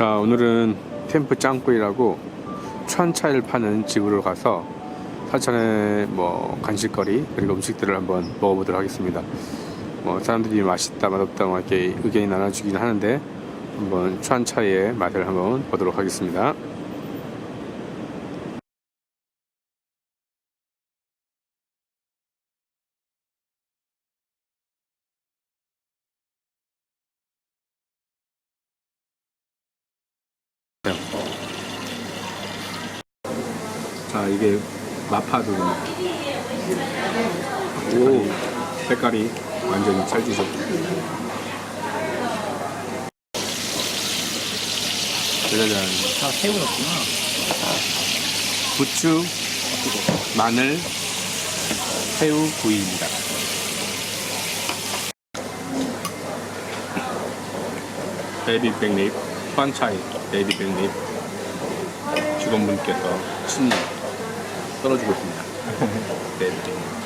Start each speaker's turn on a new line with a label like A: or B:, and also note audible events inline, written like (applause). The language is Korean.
A: 자 오늘은 캠프 짱구이라고川차를 파는 집으로 가서 사천의 뭐 간식거리 그리고 음식들을 한번 먹어보도록 하겠습니다. 뭐 사람들이 맛있다 맛없다 뭐 이렇게 의견이 나눠주긴 하는데 한번川차의 맛을 한번 보도록 하겠습니다. 자 이게 마파두입니다. 오 색깔이 완전히 찰지죠. 짜자잔
B: 아, 새우 넣었구나.
A: 부추, 마늘, 새우 구이입니다. 베이비 백립, 환차이 베이비 백립 직원분께서 친히 썰어주고 있습니다. 베이비 (laughs) 백립.